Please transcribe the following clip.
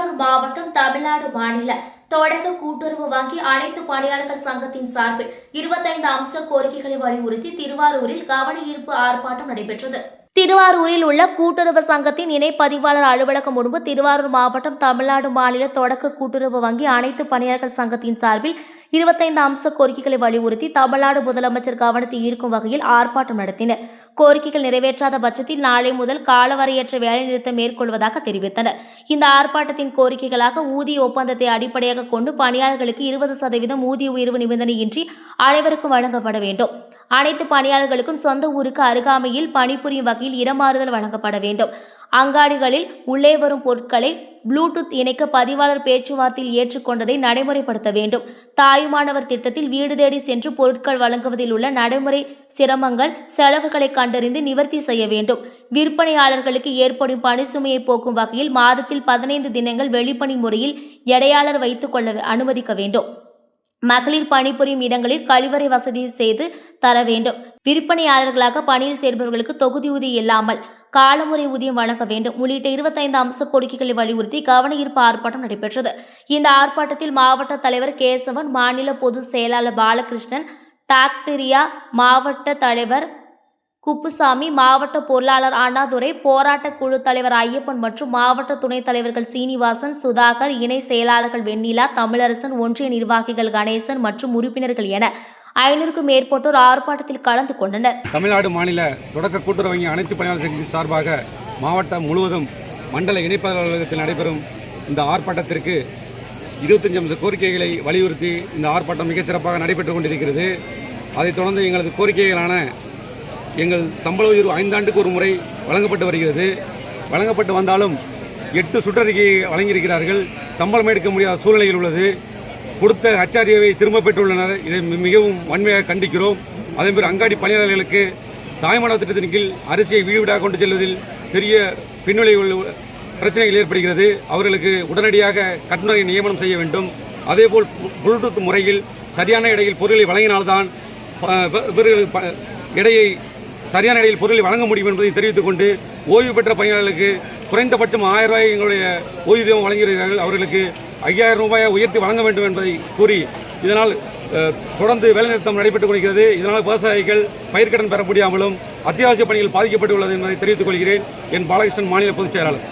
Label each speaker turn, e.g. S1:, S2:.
S1: திருவாரூர் மாவட்டம் தமிழ்நாடு மாநில தொடக்க கூட்டுறவு வங்கி அனைத்து பணியாளர்கள் சங்கத்தின் சார்பில் இருபத்தைந்து அம்ச கோரிக்கைகளை வலியுறுத்தி திருவாரூரில் கவன ஈர்ப்பு ஆர்ப்பாட்டம் நடைபெற்றது. திருவாரூரில் உள்ள கூட்டுறவு சங்கத்தின் இணை பதிவாளர் அலுவலகம் முன்பு திருவாரூர் மாவட்டம் தமிழ்நாடு மாநில தொடக்க கூட்டுறவு வங்கி அனைத்து பணியாளர்கள் சங்கத்தின் சார்பில் இருபத்தைந்து அம்ச கோரிக்கைகளை வலியுறுத்தி தமிழ்நாடு முதலமைச்சர் கவனத்தை ஈர்க்கும் வகையில் ஆர்ப்பாட்டம் நடத்தினர். கோரிக்கைகள் நிறைவேற்றாத பட்சத்தில் நாளை முதல் காலவரையற்ற வேலைநிறுத்தம் மேற்கொள்வதாக தெரிவித்தனர். இந்த ஆர்ப்பாட்டத்தின் கோரிக்கைகளாக ஊதிய ஒப்பந்தத்தை அடிப்படையாக கொண்டு பணியாளர்களுக்கு இருபது சதவீதம் ஊதிய உயர்வு நிபந்தனையின்றி அனைவருக்கும் வழங்கப்பட வேண்டும். அனைத்து பணியாளர்களுக்கும் சொந்த ஊருக்கு அருகாமையில் பணிபுரியும் வகையில் இடமாறுதல் வழங்கப்பட வேண்டும். அங்காடிகளில் உள்ளே வரும் பொருட்களை ப்ளூடூத் இணைக்க பதிவாளர் பேச்சுவார்த்தையில் ஏற்றுக்கொண்டதை நடைமுறைப்படுத்த வேண்டும். தாயுமானவர் திட்டத்தில் வீடு தேடி சென்று பொருட்கள் வழங்குவதில் உள்ள நடைமுறை சிரமங்கள் செலவுகளை கண்டறிந்து நிவர்த்தி செய்ய வேண்டும். விற்பனையாளர்களுக்கு ஏற்படும் பணி சுமையை போக்கும் வகையில் மாதத்தில் பதினைந்து தினங்கள் வெளிப்பணி முறையில் எடையாளர் வைத்துக் கொள்ள அனுமதிக்க வேண்டும். மகளிர் பணிபுரியும் இடங்களில் கழிவறை வசதி செய்து தர வேண்டும். விற்பனையாளர்களாக பணியில் சேர்பவர்களுக்கு தொகுதி ஊதியம் இல்லாமல் காலமுறை ஊதியம் வழங்க வேண்டும். உள்ளிட்ட இருபத்தைந்து அம்ச கோரிக்கைகளை வலியுறுத்தி கவன ஈர்ப்பு ஆர்ப்பாட்டம் நடைபெற்றது. இந்த ஆர்ப்பாட்டத்தில் மாவட்ட தலைவர் கேசவன் மாநில பொதுச் செயலாளர் பாலகிருஷ்ணன் டாக்டரியா மாவட்ட தலைவர் குப்புசாமி மாவட்ட பொருளாளர் அண்ணாதுரை போராட்ட குழு தலைவர் ஐயப்பன் மற்றும் மாவட்ட துணைத் தலைவர்கள் சீனிவாசன் சுதாகர் இணை செயலாளர்கள் வெண்ணிலா தமிழரசன் ஒன்றிய நிர்வாகிகள் கணேசன் மற்றும் உறுப்பினர்கள் என ஐநூறுக்கும் மேற்பட்டோர் ஆர்ப்பாட்டத்தில் கலந்து கொண்டனர்.
S2: தமிழ்நாடு மாநில தொடக்க கூட்டுறவு வங்கி அனைத்து பணியாளர்கள் சார்பாக மாவட்டம் முழுவதும் மண்டல இணைப்பாளர் அலுவலகத்தில் நடைபெறும் இந்த ஆர்ப்பாட்டத்திற்கு இருபத்தஞ்சு அம்ச கோரிக்கைகளை வலியுறுத்தி இந்த ஆர்ப்பாட்டம் மிகச் சிறப்பாக நடைபெற்று கொண்டிருக்கிறது. அதைத் தொடர்ந்து எங்களது கோரிக்கைகளான எங்கள் சம்பள உயர்வு ஐந்தாண்டுக்கு ஒரு முறை வழங்கப்பட்டு வருகிறது. வழங்கப்பட்டு வந்தாலும் எட்டு சுற்றறிக்கையை வழங்கியிருக்கிறார்கள். சம்பளம் எடுக்க முடியாத சூழ்நிலையில் உள்ளது. கொடுத்த ஹச்ஆர்ஏவை திரும்ப பெற்றுள்ளனர். இதை மி- மிகவும் வன்மையாக கண்டிக்கிறோம். அதேமாதிரி அங்காடி பணியாளர்களுக்கு தாய்மான திட்டத்தின் கீழ் அரிசியை வீடு வீடாக கொண்டு செல்வதில் பெரிய பின்விளைவுகள் பிரச்சனைகள் ஏற்படுகிறது. அவர்களுக்கு உடனடியாக கட்டுநரை நியமனம் செய்ய வேண்டும். அதேபோல் புளூடூத் முறையில் சரியான இடையில் பொருளை வழங்கினால்தான் ப- இவர்கள் இடையை சரியான நிலையில் பொருளை வழங்க முடியும் என்பதை தெரிவித்துக் கொண்டு ஓய்வு பெற்ற பணியாளர்களுக்கு குறைந்தபட்சம் ஆயிரம் ரூபாய் எங்களுடைய ஓய்வூதியம் வழங்குகிறார்கள் அவர்களுக்கு ஐயாயிரம் ரூபாயை உயர்த்தி வழங்க வேண்டும் என்பதை கூறி இதனால் தொடர்ந்து வேலைநிறுத்தம் நடைபெற்றுக் கொள்கிறது இதனால் விவசாயிகள் பயிர்க்கடன் பெற முடியாமலும் அத்தியாவசிய பணிகள் பாதிக்கப்பட்டுள்ளது என்பதை தெரிவித்துக் கொள்கிறேன். என் பாலகிருஷ்ணன் மாநில பொதுச் செயலாளர்.